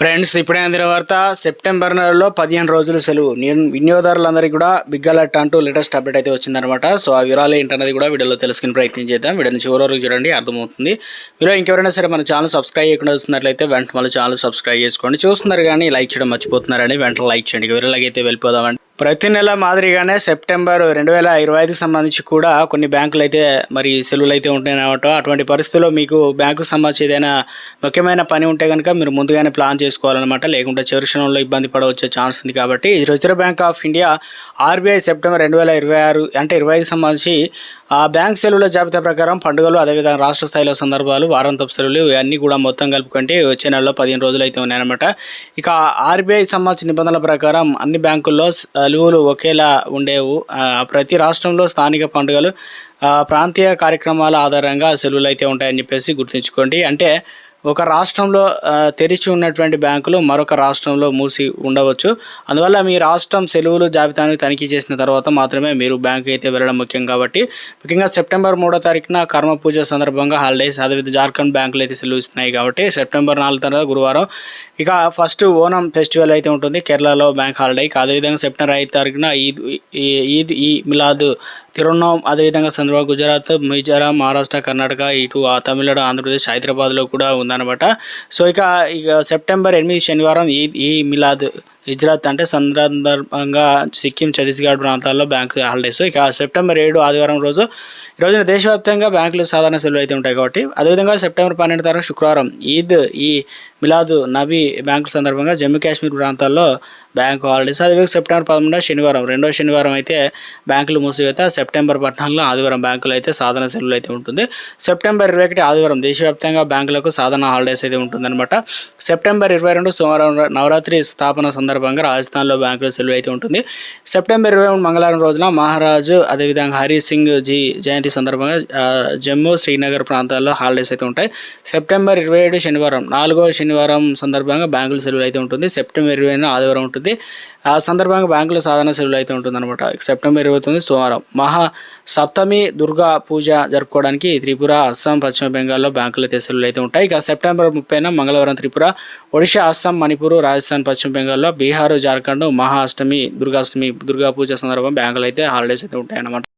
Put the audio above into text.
Friends ఇప్పుడే అందిన వార్త సెప్టెంబర్ నెలలో పదిహేను రోజులు సెలవు. నేను వినియోగదారులందరికీ కూడా బిగ్ అలర్ట్ అంటూ లేటెస్ట్ అప్డేట్ అయితే వచ్చిందనమాట సో ఆ వివరాలు ఏంటన్నది కూడా వీడియోలో తెలుసుకునే ప్రయత్నం చేద్దాం. వీడియోని చివరి వరకు చూడండి అర్థమవుతుంది. మీరు ఇంకెవరైనా సరే మన ఛానల్ సబ్స్క్రైబ్ చేయకుండా వస్తున్నట్లయితే వెంట మళ్ళీ ఛానల్ సబ్స్క్రైబ్ చేసుకోండి. చూస్తున్నారు కానీ లైక్ చేయడం మర్చిపోతున్నారని వెంటనే లైక్ చేయండి. ఇక వివరాలకైతే వెళ్ళిపోదామండి. ప్రతి నెల మాదిరిగానే సెప్టెంబర్ రెండు వేల ఇరవై ఐదుకి సంబంధించి కూడా కొన్ని బ్యాంకులు అయితే మరి సెలవులు అయితే ఉంటాయన్నమాట అటువంటి పరిస్థితుల్లో మీకు బ్యాంకు సంబంధించి ఏదైనా ముఖ్యమైన పని ఉంటే కనుక మీరు ముందుగానే ప్లాన్ చేసుకోవాలన్నమాట. లేకుంటే చివరి క్షణంలో ఇబ్బంది పడవచ్చే ఛాన్స్ ఉంది కాబట్టి reserve bank of India RBI September రెండు వేల ఇరవై ఆరు అంటే ఇరవై ఐదు సంబంధించి ఆ బ్యాంక్ సెలవుల జాబితా ప్రకారం పండుగలు అదేవిధంగా రాష్ట్ర స్థాయిలో సందర్భాలు వారాంతపు సెలవులు ఇవన్నీ కూడా మొత్తం కలుపుకుంటే వచ్చే నెలలో పదిహేను రోజులు అయితే ఉన్నాయన్నమాట. ఇక ఆర్బీఐ సంబంధించిన నిబంధనల ప్రకారం అన్ని బ్యాంకుల్లో సెలవులు ఒకేలా ఉండేవు. ప్రతి రాష్ట్రంలో స్థానిక పండుగలు ప్రాంతీయ కార్యక్రమాల ఆధారంగా సెలవులు అయితే ఉంటాయని చెప్పేసి గుర్తుంచుకోండి. అంటే ఒక రాష్ట్రంలో తెరిచి ఉన్నటువంటి బ్యాంకులు మరొక రాష్ట్రంలో మూసి ఉండవచ్చు. అందువల్ల మీ రాష్ట్రం సెలవులు జాబితాను తనిఖీ చేసిన తర్వాత మాత్రమే మీరు బ్యాంకు అయితే వెళ్ళడం ముఖ్యం కాబట్టి ముఖ్యంగా సెప్టెంబర్ మూడో తారీఖున కర్మ పూజ సందర్భంగా హాలిడేస్ అదేవిధంగా జార్ఖండ్ బ్యాంకులు అయితే సెలవు ఇస్తున్నాయి కాబట్టి సెప్టెంబర్ నాలుగు తర్వాత గురువారం ఇక ఫస్ట్ ఓనం ఫెస్టివల్ అయితే ఉంటుంది. కేరళలో బ్యాంక్ హాలిడే. ఇక అదేవిధంగా సెప్టెంబర్ ఐదు తారీఖున ఈద్ ఈ- ఈద్ ఈ మిలాద్ తిరువణం అదేవిధంగా చంద్రబాబు గుజరాత్ మిజోరాం మహారాష్ట్ర కర్ణాటక ఇటు తమిళనాడు ఆంధ్రప్రదేశ్ హైదరాబాద్లో కూడా ఉందన్నమాట. సో ఇక ఇక సెప్టెంబర్ ఎనిమిది శనివారం ఈ ఈ మిలాద్ గుజరాత్ అంటే సందర్భంగా సిక్కిం ఛత్తీస్గఢ్ ప్రాంతాల్లో బ్యాంక్ హాలిడేస్. ఇక సెప్టెంబర్ ఏడు ఆదివారం రోజు ఈ రోజున దేశవ్యాప్తంగా బ్యాంకులు సాధారణ సెలవులు అయితే ఉంటాయి కాబట్టి అదేవిధంగా సెప్టెంబర్ పన్నెండు తారీఖు శుక్రవారం ఈద్ ఈ మిలాదు నబీ బ్యాంకుల సందర్భంగా జమ్మూ కాశ్మీర్ ప్రాంతాల్లో బ్యాంకు హాలిడేస్. అదేవిధంగా సెప్టెంబర్ పదమూడు శనివారం రెండో శనివారం అయితే బ్యాంకులు మూసివేత. సెప్టెంబర్ పద్నాలుగులో ఆదివారం బ్యాంకులు అయితే సాధారణ సెలవులు అయితే ఉంటుంది. సెప్టెంబర్ ఇరవై ఒకటి ఆదివారం దేశవ్యాప్తంగా బ్యాంకులకు సాధారణ హాలిడేస్ అయితే ఉంటుందన్నమాట. సెప్టెంబర్ ఇరవై రెండు సోమవారం నవరాత్రి స్థాపన సందర్భంగా సందర్భంగా రాజస్థాన్లో బ్యాంకులో సెలవు అయితే ఉంటుంది. సెప్టెంబర్ ఇరవై మంగళవారం రోజున మహారాజు అదేవిధంగా హరి సింగ్ జీ జయంతి సందర్భంగా జమ్మూ శ్రీనగర్ ప్రాంతాల్లో హాలిడేస్ అయితే ఉంటాయి. సెప్టెంబర్ ఇరవై ఏడు శనివారం నాలుగో శనివారం సందర్భంగా బ్యాంకులు సెలవులు అయితే ఉంటుంది. సెప్టెంబర్ ఇరవై ఆదివారం ఉంటుంది. ఆ సందర్భంగా బ్యాంకులు సాధారణ సెలవులు అయితే ఉంటుంది అనమాట సెప్టెంబర్ ఇరవై తొమ్మిది సోమవారం మహా సప్తమి దుర్గా పూజ జరుపుకోవడానికి త్రిపుర అస్సాం పశ్చిమ బెంగాల్లో బ్యాంకుల అయితే సెలవులు అయితే ఉంటాయి. ఇక సెప్టెంబర్ ముప్పైన మంగళవారం త్రిపుర ఒడిషా అస్సాం మణిపూర్ రాజస్థాన్ పశ్చిమ బెంగాల్లో బీహార్ జార్ఖండ్ మహా అష్టమి దుర్గాష్టమి దుర్గా పూజ సందర్భంగా బ్యాంకులు అయితే హాలిడేస్ అయితే ఉంటాయన్నమాట.